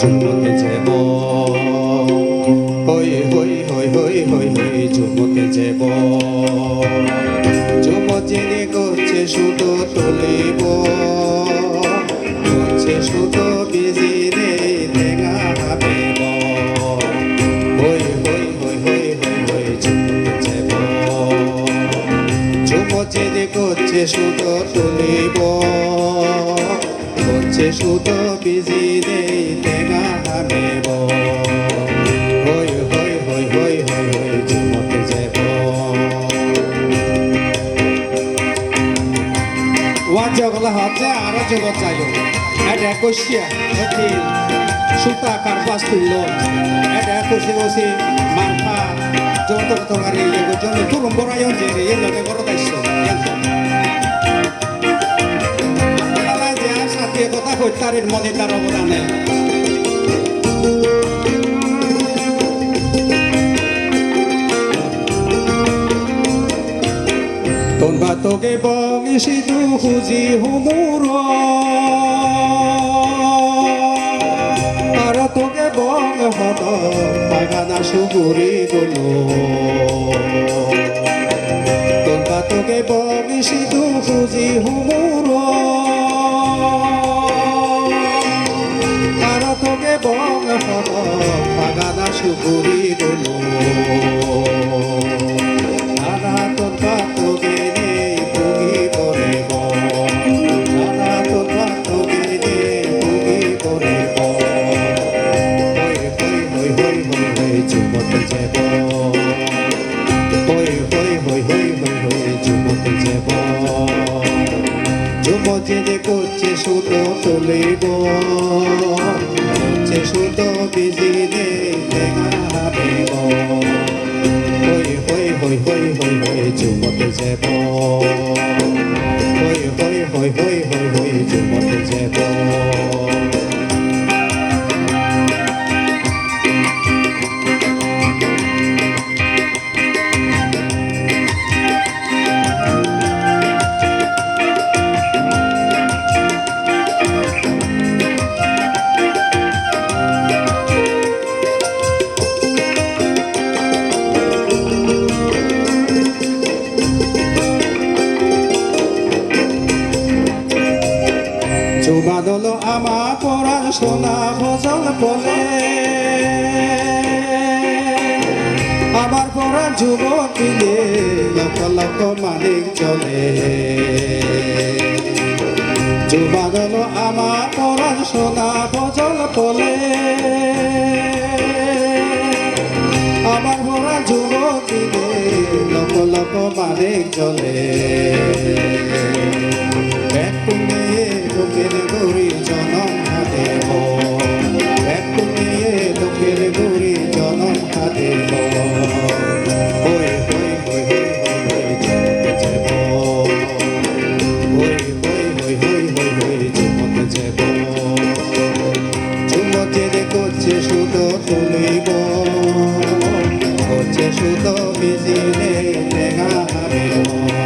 চুমকে যাব হই হই হই হই হই হই চুমকে যাব শুধু বিজি রে লেগা ভাবিব হই হই হই হই হই হই চুমকে যাব ওয়ান জগলা হচ্ছে আরও জগৎ চাইল এটা এটি সুতা কারপাস তুলল এটা কষি কষি মারফা যত তরকারি এগো জন্য তুলুম বড়াই যে এর কথা মনে তার অবদানে তোনবা তোকে বংশী দু খুঁজি হুমুর। আর তোকে বং হদ বাগানা সুগুরি গুলো তোনবা তোকে বংশী দু করছে সুতো তুলিব করছে সুতো বিজি দেখা দেব হই হই হই হই হই হই চুমতে যাব হই হই হই চুবাদল আমা পরাণ সোনা ভজল বলে। আমার পরাণ যুবতীলে লক্ষ লক্ষ মালিক চলে। চুবাদল আমা পরাণ সোনা ভজল বলে। আমার পরাণ যুবতীলে লক্ষ লক্ষ মালিক চলে। চুমকে রে করছে শুধু তুলিব। করছে শুধু বিজি রে লেগা হাবিব